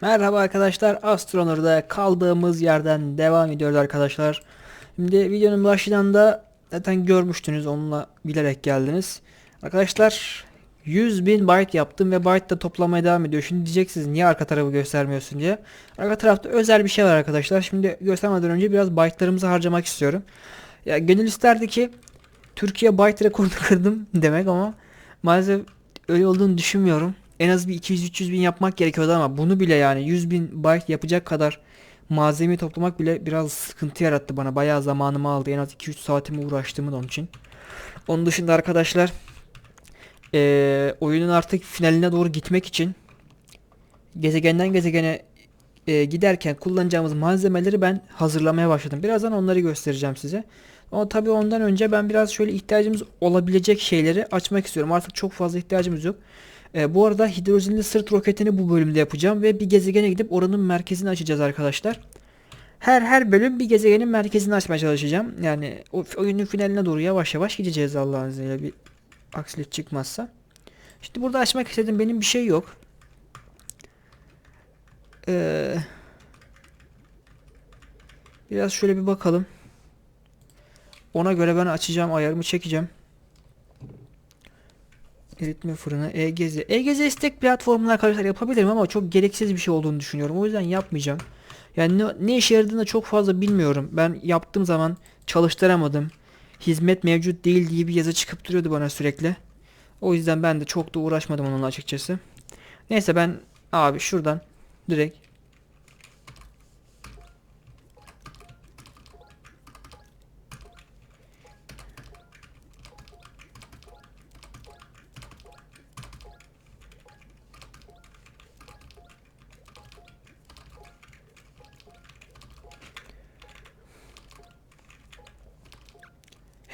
Merhaba arkadaşlar, Astronor'da kaldığımız yerden devam ediyoruz arkadaşlar. Şimdi videonun başından da zaten görmüştünüz, onunla bilerek geldiniz. Arkadaşlar 100.000 byte yaptım ve byte da toplamaya devam ediyor. Şimdi diyeceksiniz niye arka tarafı göstermiyorsun diye. Arka tarafta özel bir şey var arkadaşlar. Şimdi göstermeden önce biraz byte'larımızı harcamak istiyorum. Ya gönül isterdi ki Türkiye byte rekorunu kırdım demek ama maalesef öyle olduğunu düşünmüyorum. En az bir 200-300 bin yapmak gerekiyordu ama bunu bile yani 100 bin byte yapacak kadar malzemeyi toplamak bile biraz sıkıntı yarattı bana. Bayağı zamanımı aldı. En az 2-3 saatimi uğraştım onun için. Onun dışında arkadaşlar eee, oyunun artık finaline doğru gitmek için gezegenden gezegene eee, giderken kullanacağımız malzemeleri ben hazırlamaya başladım. Birazdan onları göstereceğim size. Ama tabii ondan önce ben biraz şöyle ihtiyacımız olabilecek şeyleri açmak istiyorum. Artık çok fazla ihtiyacımız yok. Ee, bu arada hidrojenli sırt roketini bu bölümde yapacağım ve bir gezegene gidip oranın merkezini açacağız arkadaşlar. Her her bölüm bir gezegenin merkezini açmaya çalışacağım. Yani o oyunun finaline doğru yavaş yavaş gideceğiz Allah'ın izniyle bir aksilik çıkmazsa. Şimdi burada açmak istedim benim bir şey yok. Ee, biraz şöyle bir bakalım. Ona göre ben açacağım ayarımı çekeceğim. Eritme fırını, EGZ. EGZ istek platformuna arkadaşlar yapabilirim ama çok gereksiz bir şey olduğunu düşünüyorum. O yüzden yapmayacağım. Yani ne, ne işe yaradığını çok fazla bilmiyorum. Ben yaptığım zaman çalıştıramadım. Hizmet mevcut değil diye bir yazı çıkıp duruyordu bana sürekli. O yüzden ben de çok da uğraşmadım onunla açıkçası. Neyse ben abi şuradan direkt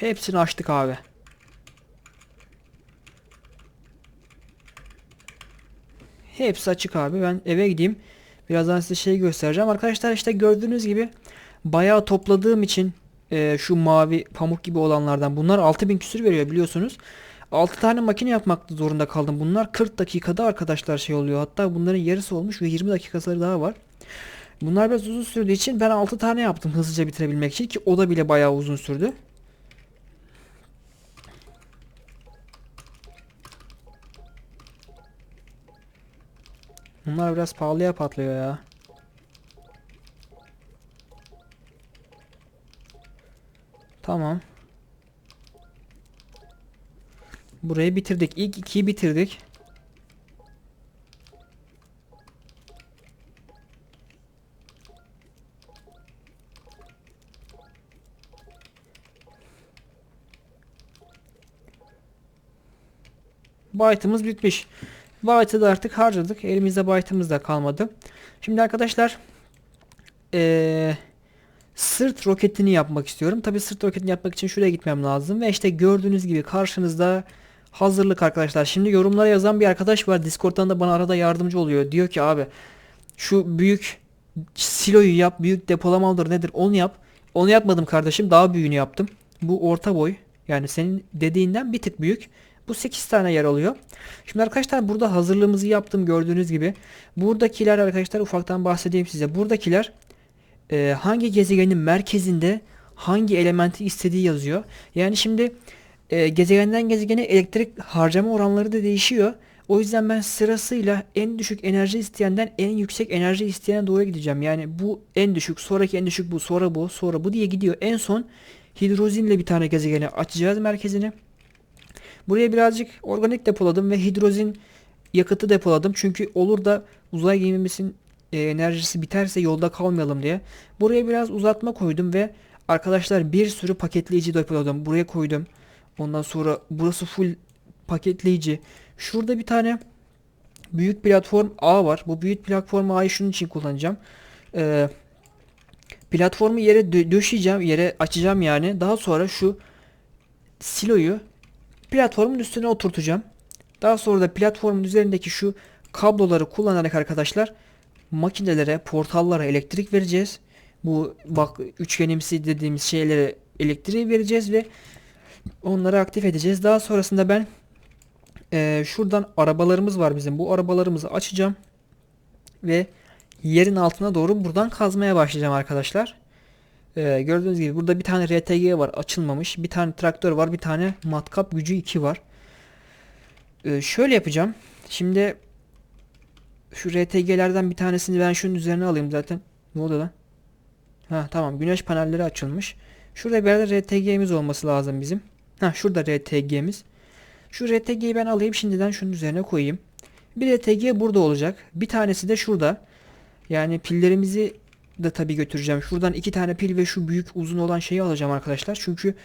hepsini açtık abi. Hepsi açık abi. Ben eve gideyim. Birazdan size şey göstereceğim. Arkadaşlar işte gördüğünüz gibi bayağı topladığım için e, şu mavi pamuk gibi olanlardan bunlar 6000 küsür veriyor biliyorsunuz. 6 tane makine yapmak zorunda kaldım. Bunlar 40 dakikada arkadaşlar şey oluyor. Hatta bunların yarısı olmuş ve 20 dakikası daha var. Bunlar biraz uzun sürdüğü için ben 6 tane yaptım hızlıca bitirebilmek için ki o da bile bayağı uzun sürdü. Bunlar biraz pahalıya patlıyor ya. Tamam. Burayı bitirdik. İlk ikiyi bitirdik. Byte'ımız bitmiş. Byte'ı da artık harcadık. Elimizde byte'ımız da kalmadı. Şimdi arkadaşlar ee, sırt roketini yapmak istiyorum. Tabi sırt roketini yapmak için şuraya gitmem lazım. Ve işte gördüğünüz gibi karşınızda hazırlık arkadaşlar. Şimdi yorumlara yazan bir arkadaş var. Discord'dan da bana arada yardımcı oluyor. Diyor ki abi şu büyük siloyu yap. Büyük depolamalıdır nedir onu yap. Onu yapmadım kardeşim. Daha büyüğünü yaptım. Bu orta boy. Yani senin dediğinden bir tık büyük. Bu 8 tane yer alıyor. Şimdi arkadaşlar burada hazırlığımızı yaptım gördüğünüz gibi. Buradakiler arkadaşlar ufaktan bahsedeyim size. Buradakiler e, hangi gezegenin merkezinde hangi elementi istediği yazıyor. Yani şimdi e, gezegenden gezegene elektrik harcama oranları da değişiyor. O yüzden ben sırasıyla en düşük enerji isteyenden en yüksek enerji isteyene doğru gideceğim. Yani bu en düşük, sonraki en düşük bu, sonra bu, sonra bu diye gidiyor. En son hidrozinle bir tane gezegene açacağız merkezini. Buraya birazcık organik depoladım ve hidrozin yakıtı depoladım. Çünkü olur da uzay gemimizin e, enerjisi biterse yolda kalmayalım diye. Buraya biraz uzatma koydum ve arkadaşlar bir sürü paketleyici depoladım. Buraya koydum. Ondan sonra burası full paketleyici. Şurada bir tane büyük platform A var. Bu büyük platform A'yı şunun için kullanacağım. Ee, platformu yere dö- döşeyeceğim. Yere açacağım yani. Daha sonra şu siloyu platformun üstüne oturtacağım. Daha sonra da platformun üzerindeki şu kabloları kullanarak arkadaşlar makinelere, portallara elektrik vereceğiz. Bu bak üçgenimsi dediğimiz şeylere elektriği vereceğiz ve onları aktif edeceğiz. Daha sonrasında ben eee, şuradan arabalarımız var bizim. Bu arabalarımızı açacağım ve yerin altına doğru buradan kazmaya başlayacağım arkadaşlar. Ee, gördüğünüz gibi burada bir tane RTG var açılmamış. Bir tane traktör var. Bir tane matkap gücü 2 var. Ee, şöyle yapacağım. Şimdi şu RTG'lerden bir tanesini ben şunun üzerine alayım zaten. Ne oldu lan? Ha tamam güneş panelleri açılmış. Şurada bir yerde RTG'miz olması lazım bizim. Ha şurada RTG'miz. Şu RTG'yi ben alayım şimdiden şunun üzerine koyayım. Bir RTG burada olacak. Bir tanesi de şurada. Yani pillerimizi de tabii götüreceğim. Şuradan iki tane pil ve şu büyük uzun olan şeyi alacağım arkadaşlar. Çünkü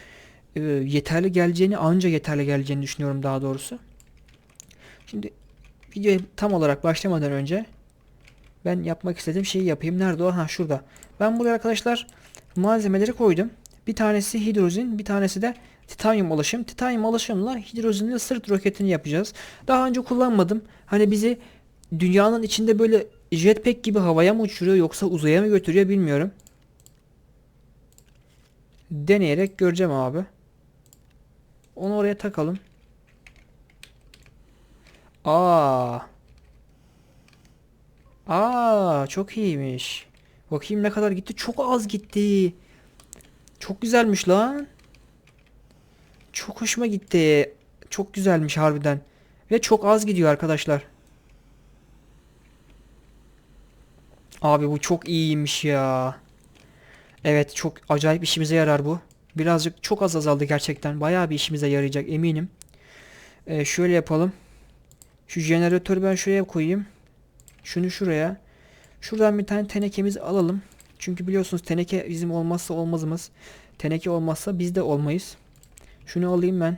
e, yeterli geleceğini anca yeterli geleceğini düşünüyorum daha doğrusu. Şimdi videoya tam olarak başlamadan önce ben yapmak istediğim şeyi yapayım. Nerede o? Ha şurada. Ben buraya arkadaşlar malzemeleri koydum. Bir tanesi hidrozin, bir tanesi de titanyum alaşım. Titanyum alaşımla hidrozinle sırt roketini yapacağız. Daha önce kullanmadım. Hani bizi dünyanın içinde böyle jetpack gibi havaya mı uçuruyor yoksa uzaya mı götürüyor bilmiyorum. Deneyerek göreceğim abi. Onu oraya takalım. Aa. Aa, çok iyiymiş. Bakayım ne kadar gitti. Çok az gitti. Çok güzelmiş lan. Çok hoşuma gitti. Çok güzelmiş harbiden. Ve çok az gidiyor arkadaşlar. Abi bu çok iyiymiş ya. Evet çok acayip işimize yarar bu. Birazcık çok az azaldı gerçekten. Bayağı bir işimize yarayacak eminim. Ee, şöyle yapalım. Şu jeneratörü ben şuraya koyayım. Şunu şuraya. Şuradan bir tane tenekemiz alalım. Çünkü biliyorsunuz teneke bizim olmazsa olmazımız. Teneke olmazsa biz de olmayız. Şunu alayım ben.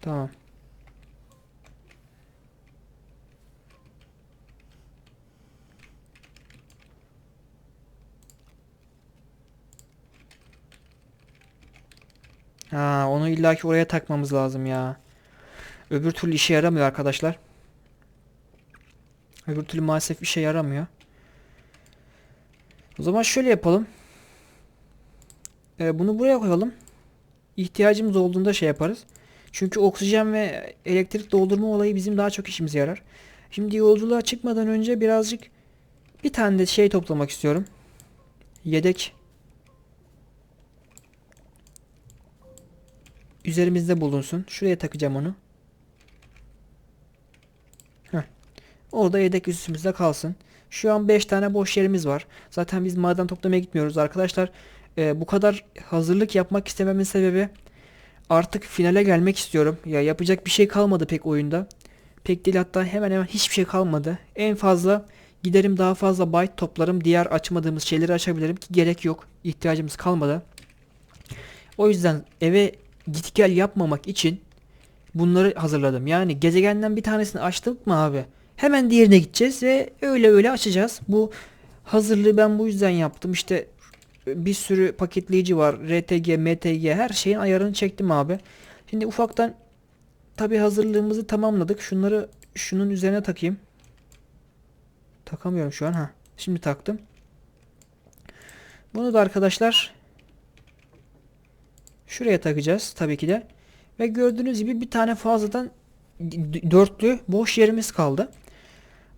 Tamam. Ha, onu illaki oraya takmamız lazım ya. Öbür türlü işe yaramıyor arkadaşlar. Öbür türlü maalesef işe yaramıyor. O zaman şöyle yapalım. Ee, bunu buraya koyalım. İhtiyacımız olduğunda şey yaparız. Çünkü oksijen ve elektrik doldurma olayı bizim daha çok işimize yarar. Şimdi yolculuğa çıkmadan önce birazcık bir tane de şey toplamak istiyorum. Yedek üzerimizde bulunsun. Şuraya takacağım onu. Heh. Orada yedek üstümüzde kalsın. Şu an 5 tane boş yerimiz var. Zaten biz maden toplamaya gitmiyoruz arkadaşlar. Ee, bu kadar hazırlık yapmak istememin sebebi artık finale gelmek istiyorum. Ya yapacak bir şey kalmadı pek oyunda. Pek değil hatta hemen hemen hiçbir şey kalmadı. En fazla giderim daha fazla byte toplarım. Diğer açmadığımız şeyleri açabilirim ki gerek yok. İhtiyacımız kalmadı. O yüzden eve git gel yapmamak için bunları hazırladım. Yani gezegenden bir tanesini açtık mı abi? Hemen diğerine gideceğiz ve öyle öyle açacağız. Bu hazırlığı ben bu yüzden yaptım. İşte bir sürü paketleyici var. RTG, MTG her şeyin ayarını çektim abi. Şimdi ufaktan tabi hazırlığımızı tamamladık. Şunları şunun üzerine takayım. Takamıyorum şu an ha. Şimdi taktım. Bunu da arkadaşlar şuraya takacağız tabii ki de. Ve gördüğünüz gibi bir tane fazladan dörtlü boş yerimiz kaldı.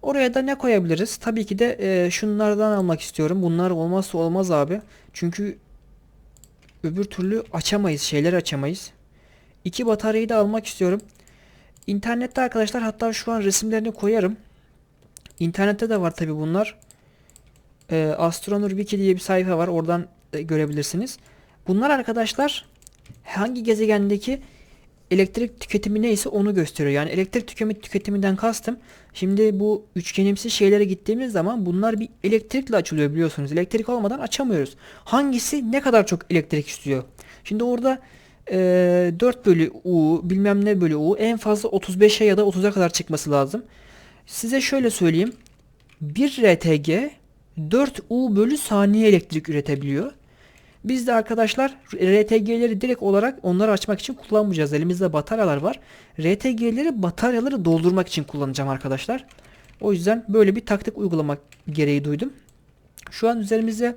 Oraya da ne koyabiliriz? Tabii ki de e, şunlardan almak istiyorum. Bunlar olmazsa olmaz abi. Çünkü öbür türlü açamayız. Şeyler açamayız. İki bataryayı da almak istiyorum. İnternette arkadaşlar hatta şu an resimlerini koyarım. İnternette de var tabii bunlar. E, Astronomer Wiki diye bir sayfa var. Oradan e, görebilirsiniz. Bunlar arkadaşlar hangi gezegendeki elektrik tüketimi neyse onu gösteriyor. Yani elektrik tüketimi tüketiminden kastım. Şimdi bu üçgenimsi şeylere gittiğimiz zaman bunlar bir elektrikle açılıyor biliyorsunuz. Elektrik olmadan açamıyoruz. Hangisi ne kadar çok elektrik istiyor? Şimdi orada e, 4 bölü U bilmem ne bölü U en fazla 35'e ya da 30'a kadar çıkması lazım. Size şöyle söyleyeyim. 1 RTG 4 U bölü saniye elektrik üretebiliyor. Biz de arkadaşlar RTG'leri direkt olarak onları açmak için kullanmayacağız. Elimizde bataryalar var. RTG'leri bataryaları doldurmak için kullanacağım arkadaşlar. O yüzden böyle bir taktik uygulamak gereği duydum. Şu an üzerimize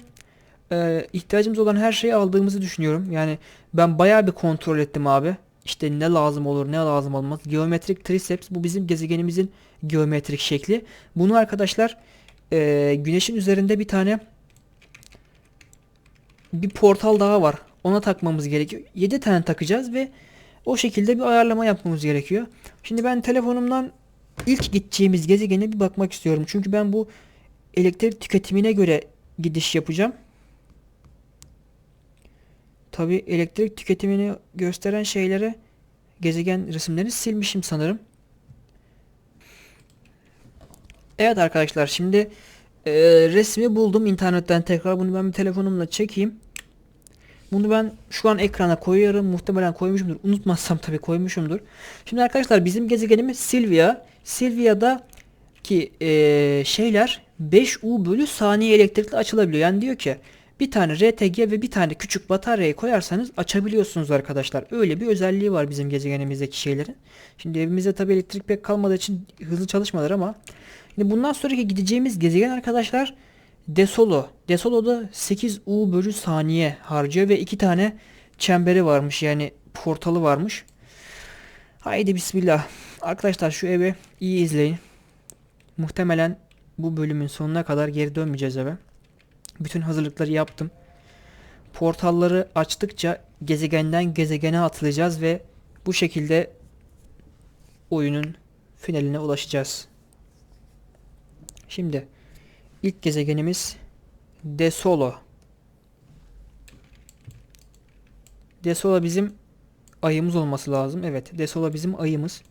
e, ihtiyacımız olan her şeyi aldığımızı düşünüyorum. Yani ben bayağı bir kontrol ettim abi. İşte ne lazım olur ne lazım olmaz. Geometrik triceps bu bizim gezegenimizin geometrik şekli. Bunu arkadaşlar e, güneşin üzerinde bir tane bir portal daha var. Ona takmamız gerekiyor. 7 tane takacağız ve o şekilde bir ayarlama yapmamız gerekiyor. Şimdi ben telefonumdan ilk gideceğimiz gezegene bir bakmak istiyorum. Çünkü ben bu elektrik tüketimine göre gidiş yapacağım. Tabi elektrik tüketimini gösteren şeyleri gezegen resimlerini silmişim sanırım. Evet arkadaşlar şimdi e, resmi buldum internetten tekrar bunu ben bir telefonumla çekeyim. Bunu ben şu an ekrana koyuyorum. Muhtemelen koymuşumdur. Unutmazsam tabii koymuşumdur. Şimdi arkadaşlar bizim gezegenimiz Silvia. Silvia'da ki e, şeyler 5U bölü saniye elektrikle açılabiliyor. Yani diyor ki bir tane RTG ve bir tane küçük bataryayı koyarsanız açabiliyorsunuz arkadaşlar. Öyle bir özelliği var bizim gezegenimizdeki şeylerin. Şimdi evimizde tabii elektrik pek kalmadığı için hızlı çalışmalar ama Şimdi bundan sonraki gideceğimiz gezegen arkadaşlar Desolo. Desolo'da 8U bölü saniye harcıyor ve iki tane çemberi varmış yani portalı varmış. Haydi bismillah. Arkadaşlar şu evi iyi izleyin. Muhtemelen bu bölümün sonuna kadar geri dönmeyeceğiz eve. Bütün hazırlıkları yaptım. Portalları açtıkça gezegenden gezegene atılacağız ve bu şekilde oyunun finaline ulaşacağız. Şimdi ilk gezegenimiz Desolo. Desolo bizim ayımız olması lazım. Evet, Desolo bizim ayımız.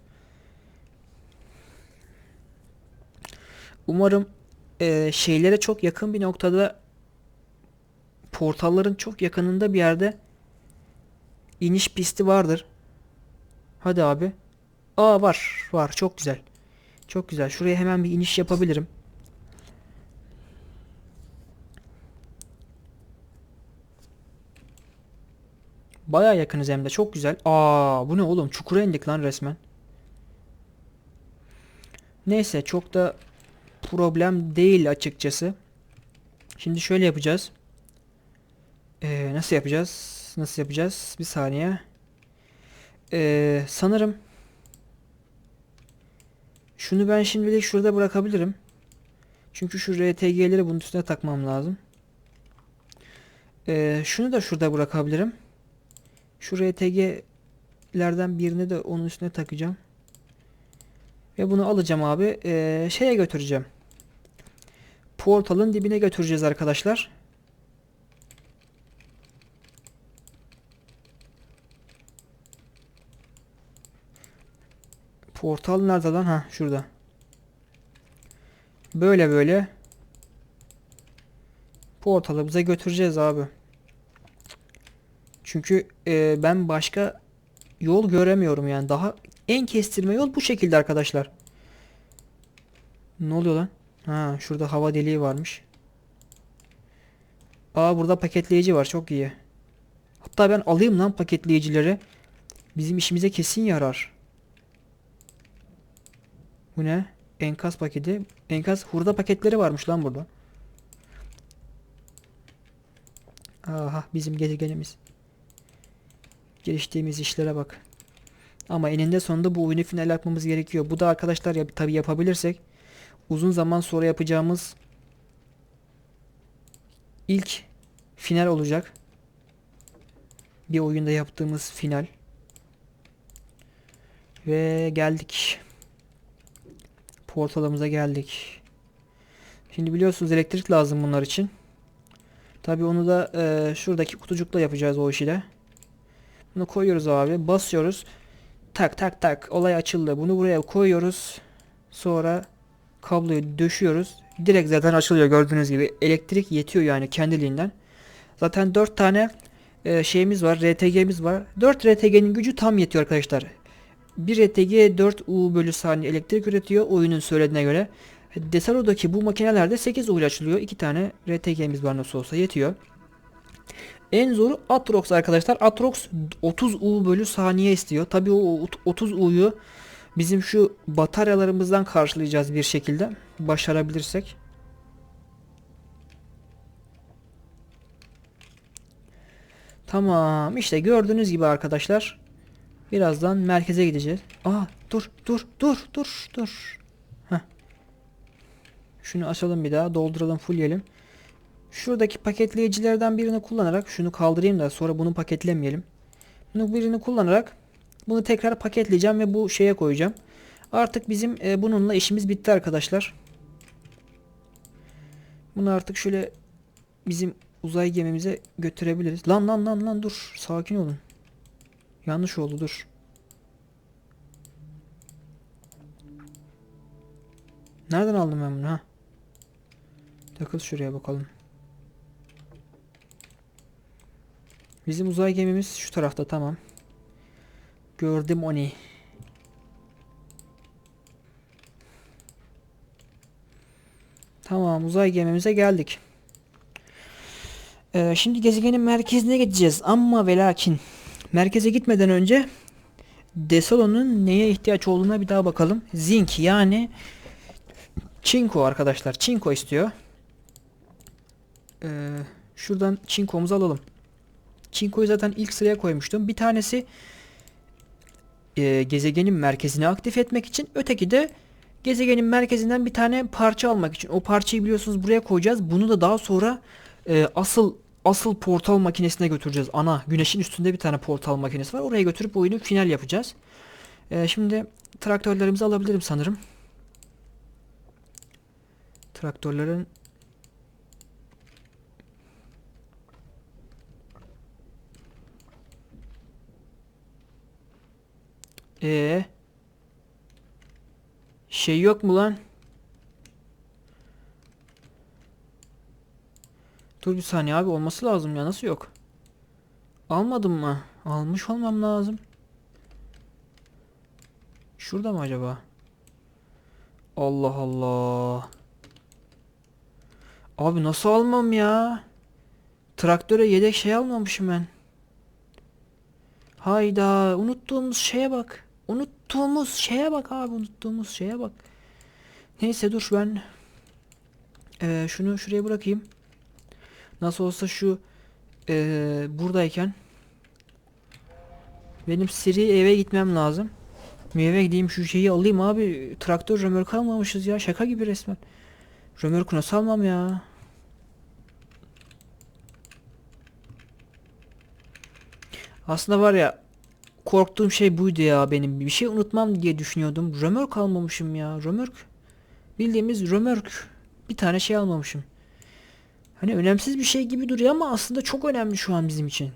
Umarım e, şeylere çok yakın bir noktada portalların çok yakınında bir yerde iniş pisti vardır. Hadi abi. Aa var. Var. Çok güzel. Çok güzel. Şuraya hemen bir iniş yapabilirim. Baya yakınız hem de. Çok güzel. Aa bu ne oğlum? Çukura indik lan resmen. Neyse çok da problem değil açıkçası. Şimdi şöyle yapacağız. Ee, nasıl yapacağız? Nasıl yapacağız? Bir saniye. Ee, sanırım şunu ben şimdilik şurada bırakabilirim. Çünkü şu RTG'leri bunun üstüne takmam lazım. Ee, şunu da şurada bırakabilirim. Şu RTG'lerden birini de onun üstüne takacağım. Ve bunu alacağım abi. Ee, şeye götüreceğim. Portalın dibine götüreceğiz arkadaşlar. Portal nerede lan? Ha şurada. Böyle böyle. Portalımıza götüreceğiz abi. Çünkü e, ben başka yol göremiyorum yani. Daha en kestirme yol bu şekilde arkadaşlar. Ne oluyor lan? Ha şurada hava deliği varmış. Aa burada paketleyici var çok iyi. Hatta ben alayım lan paketleyicileri. Bizim işimize kesin yarar. Bu ne? Enkaz paketi. Enkaz hurda paketleri varmış lan burada. Aha bizim gezegenimiz. Geliştiğimiz işlere bak. Ama eninde sonunda bu oyunu final yapmamız gerekiyor. Bu da arkadaşlar ya, tabi yapabilirsek uzun zaman sonra yapacağımız ilk final olacak. Bir oyunda yaptığımız final. Ve geldik. Portalımıza geldik. Şimdi biliyorsunuz elektrik lazım bunlar için. Tabi onu da e, şuradaki kutucukla yapacağız o işi de. Bunu koyuyoruz abi. Basıyoruz. Tak tak tak. Olay açıldı. Bunu buraya koyuyoruz. Sonra kabloyu döşüyoruz. Direkt zaten açılıyor gördüğünüz gibi. Elektrik yetiyor yani kendiliğinden. Zaten 4 tane e, şeyimiz var. RTG'miz var. 4 RTG'nin gücü tam yetiyor arkadaşlar. 1 RTG 4 U bölü saniye elektrik üretiyor oyunun söylediğine göre. Desaro'daki bu makinelerde 8 U açılıyor. 2 tane RTG'miz var nasıl olsa yetiyor. En zoru Atrox arkadaşlar. Atrox 30 U bölü saniye istiyor. Tabi o 30 U'yu bizim şu bataryalarımızdan karşılayacağız bir şekilde. Başarabilirsek. Tamam işte gördüğünüz gibi arkadaşlar. Birazdan merkeze gideceğiz. Aa dur dur dur dur dur. Heh. Şunu açalım bir daha. Dolduralım. Fullleyelim. Şuradaki paketleyicilerden birini kullanarak şunu kaldırayım da sonra bunu paketlemeyelim. Bunu birini kullanarak bunu tekrar paketleyeceğim ve bu şeye koyacağım. Artık bizim e, bununla işimiz bitti arkadaşlar. Bunu artık şöyle bizim uzay gemimize götürebiliriz. Lan lan lan lan dur. Sakin olun. Yanlış oldu dur. Nereden aldım ben bunu ha? Takıl şuraya bakalım. Bizim uzay gemimiz şu tarafta tamam. Gördüm onu. Tamam uzay gemimize geldik. Ee, şimdi gezegenin merkezine gideceğiz ama ve lakin merkeze gitmeden önce Desolon'un neye ihtiyaç olduğuna bir daha bakalım. Zinc yani Çinko arkadaşlar. Çinko istiyor. Ee, şuradan çinkomuzu alalım. Çinko'yu zaten ilk sıraya koymuştum. Bir tanesi e, gezegenin merkezini aktif etmek için. Öteki de gezegenin merkezinden bir tane parça almak için. O parçayı biliyorsunuz buraya koyacağız. Bunu da daha sonra e, asıl asıl portal makinesine götüreceğiz. Ana güneşin üstünde bir tane portal makinesi var. Oraya götürüp oyunu final yapacağız. E, şimdi traktörlerimizi alabilirim sanırım. Traktörlerin Ee, şey yok mu lan? Dur bir saniye abi olması lazım ya nasıl yok? Almadım mı? Almış olmam lazım. Şurada mı acaba? Allah Allah. Abi nasıl almam ya? Traktöre yedek şey almamışım ben. Hayda unuttuğumuz şeye bak. Unuttuğumuz şeye bak abi unuttuğumuz şeye bak. Neyse dur ben eee, şunu şuraya bırakayım. Nasıl olsa şu eee, buradayken benim Siri eve gitmem lazım. Bir eve gideyim şu şeyi alayım abi. Traktör römork almamışız ya. Şaka gibi resmen. Römorku nasıl almam ya? Aslında var ya korktuğum şey buydu ya benim. Bir şey unutmam diye düşünüyordum. Römork almamışım ya. Römork. Bildiğimiz römork. Bir tane şey almamışım. Hani önemsiz bir şey gibi duruyor ama aslında çok önemli şu an bizim için.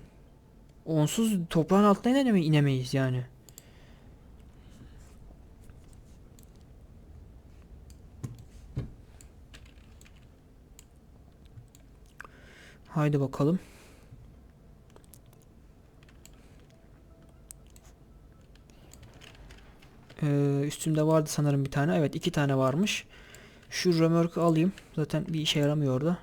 Onsuz toprağın altına ineme inemeyiz yani. Haydi bakalım. Ee, üstümde vardı sanırım bir tane. Evet iki tane varmış. Şu römorku alayım. Zaten bir işe yaramıyor orada.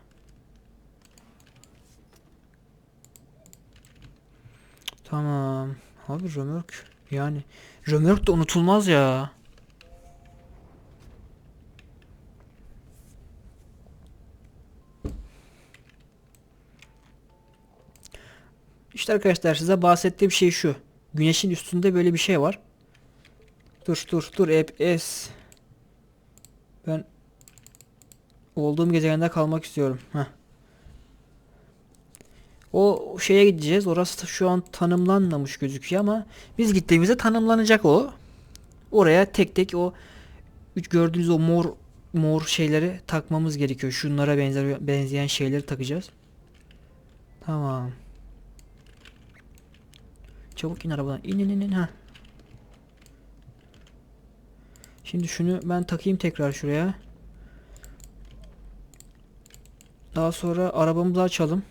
Tamam. Abi römork. Yani römork da unutulmaz ya. İşte arkadaşlar size bahsettiğim şey şu. Güneşin üstünde böyle bir şey var. Dur dur dur hep es. Ben olduğum gezegende kalmak istiyorum. Heh. O şeye gideceğiz. Orası şu an tanımlanmamış gözüküyor ama biz gittiğimizde tanımlanacak o. Oraya tek tek o üç gördüğünüz o mor mor şeyleri takmamız gerekiyor. Şunlara benzer benzeyen şeyleri takacağız. Tamam. Çabuk in arabadan. İn in in in. Ha. Şimdi şunu ben takayım tekrar şuraya. Daha sonra arabamızı açalım.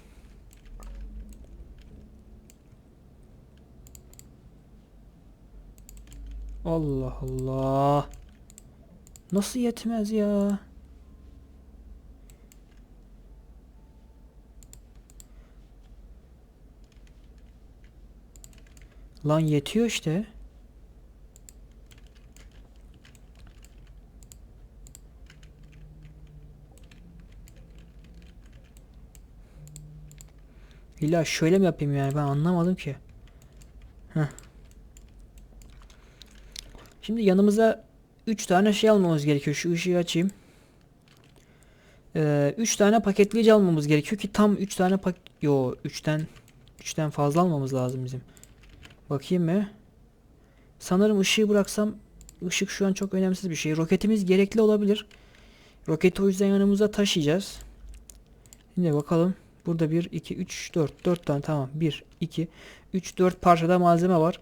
Allah Allah. Nasıl yetmez ya? Lan yetiyor işte. İlla şöyle mi yapayım yani ben anlamadım ki. Heh. Şimdi yanımıza 3 tane şey almamız gerekiyor. Şu ışığı açayım. 3 tane paketleyici almamız gerekiyor ki tam 3 tane pak yo 3'ten 3'ten fazla almamız lazım bizim. Bakayım mı? Sanırım ışığı bıraksam ışık şu an çok önemsiz bir şey. Roketimiz gerekli olabilir. Roketi o yüzden yanımıza taşıyacağız. Şimdi bakalım. Burada 1, 2, 3, 4. 4 tane tamam. 1, 2, 3, 4 parçada malzeme var.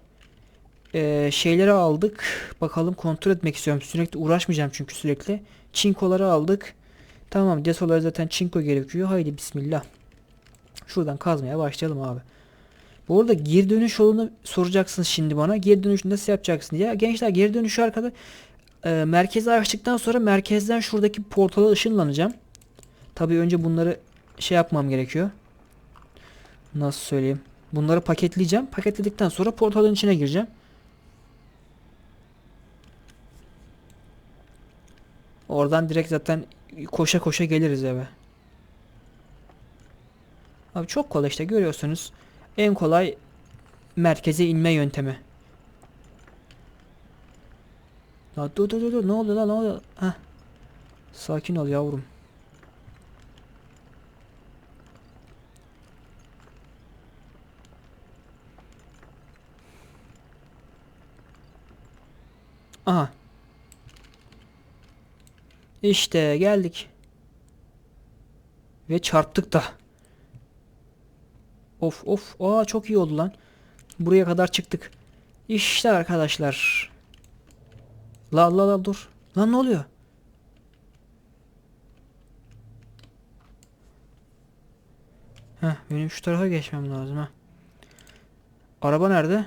Ee, şeyleri aldık. Bakalım kontrol etmek istiyorum. Sürekli uğraşmayacağım çünkü sürekli. Çinkoları aldık. Tamam desolara zaten çinko gerekiyor. Haydi bismillah. Şuradan kazmaya başlayalım abi. Bu arada geri dönüş yolunu soracaksınız şimdi bana. Geri dönüş nasıl yapacaksın diye. Gençler geri dönüşü arkada e, merkezi açtıktan sonra merkezden şuradaki portala ışınlanacağım. Tabii önce bunları şey yapmam gerekiyor. Nasıl söyleyeyim? Bunları paketleyeceğim. Paketledikten sonra portalın içine gireceğim. Oradan direkt zaten koşa koşa geliriz eve. Abi çok kolay işte görüyorsunuz. En kolay merkeze inme yöntemi. Dur dur dur ne oluyor lan ne oluyor? Heh. Sakin ol yavrum. Aha. İşte geldik. Ve çarptık da. Of of. Aa çok iyi oldu lan. Buraya kadar çıktık. İşte arkadaşlar. La la la dur. Lan ne oluyor? Heh benim şu tarafa geçmem lazım ha. Araba nerede?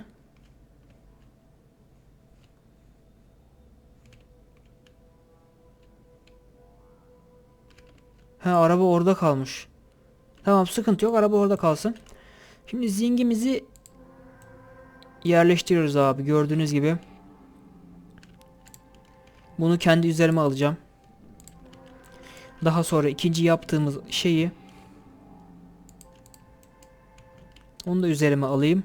Ha araba orada kalmış. Tamam sıkıntı yok araba orada kalsın. Şimdi zingimizi yerleştiriyoruz abi gördüğünüz gibi. Bunu kendi üzerime alacağım. Daha sonra ikinci yaptığımız şeyi onu da üzerime alayım.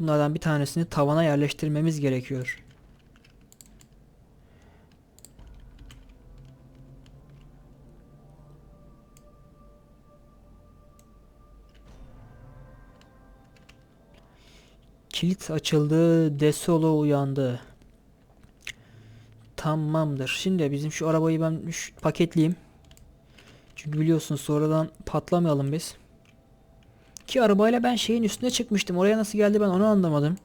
Bunlardan bir tanesini tavana yerleştirmemiz gerekiyor. Kilit açıldı. Desolo uyandı. Tamamdır. Şimdi bizim şu arabayı ben paketleyeyim. Çünkü biliyorsunuz sonradan patlamayalım biz. Ki arabayla ben şeyin üstüne çıkmıştım. Oraya nasıl geldi ben onu anlamadım.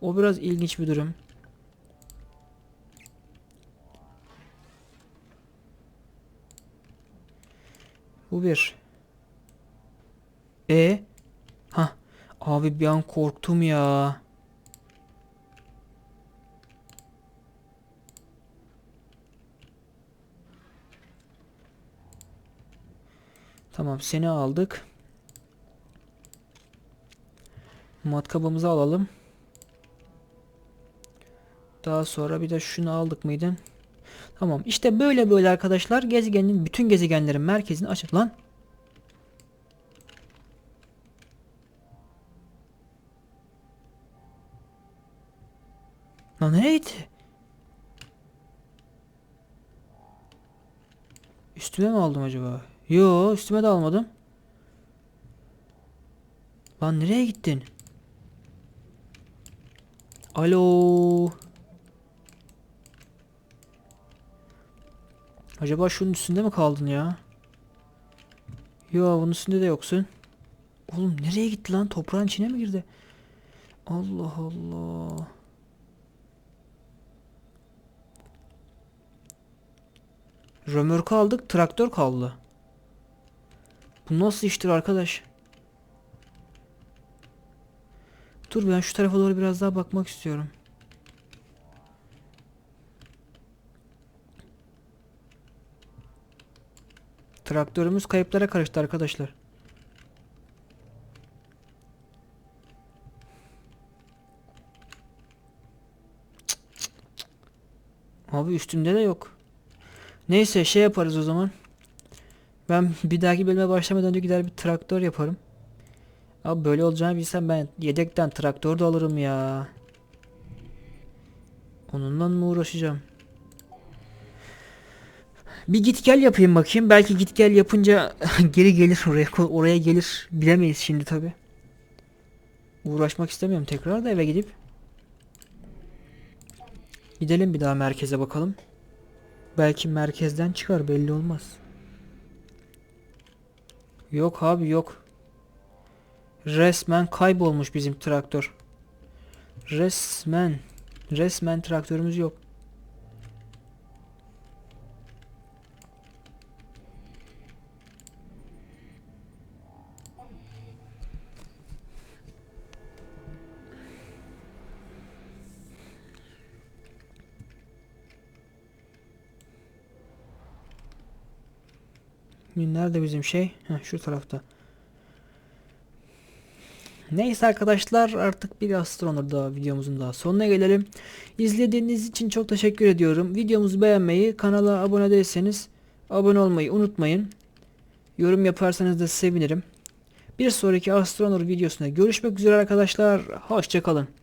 O biraz ilginç bir durum. Bu bir. E Abi bir an korktum ya. Tamam seni aldık. Matkabımızı alalım. Daha sonra bir de şunu aldık mıydın? Tamam işte böyle böyle arkadaşlar gezegenin bütün gezegenlerin merkezini açıp lan. Nereye gitti? Üstüme mi aldım acaba? Yo üstüme de almadım. Lan nereye gittin? Alo. Acaba şunun üstünde mi kaldın ya? Yo bunun üstünde de yoksun. Oğlum nereye gitti lan? Toprağın içine mi girdi? Allah Allah. Römorku aldık, traktör kaldı. Bu nasıl iştir arkadaş? Dur ben şu tarafa doğru biraz daha bakmak istiyorum. Traktörümüz kayıplara karıştı arkadaşlar. Abi üstünde de yok. Neyse şey yaparız o zaman. Ben bir dahaki bölüme başlamadan önce gider bir traktör yaparım. Abi böyle olacağını bilsem ben yedekten traktör de alırım ya. Onunla mı uğraşacağım? Bir git gel yapayım bakayım. Belki git gel yapınca geri gelir oraya oraya gelir. Bilemeyiz şimdi tabi. Uğraşmak istemiyorum tekrar da eve gidip. Gidelim bir daha merkeze bakalım. Belki merkezden çıkar belli olmaz. Yok abi yok. Resmen kaybolmuş bizim traktör. Resmen. Resmen traktörümüz yok. Nerede bizim şey? Heh, şu tarafta. Neyse arkadaşlar artık bir astronot daha videomuzun daha sonuna gelelim. İzlediğiniz için çok teşekkür ediyorum. Videomuzu beğenmeyi, kanala abone değilseniz abone olmayı unutmayın. Yorum yaparsanız da sevinirim. Bir sonraki astronot videosunda görüşmek üzere arkadaşlar. Hoşçakalın.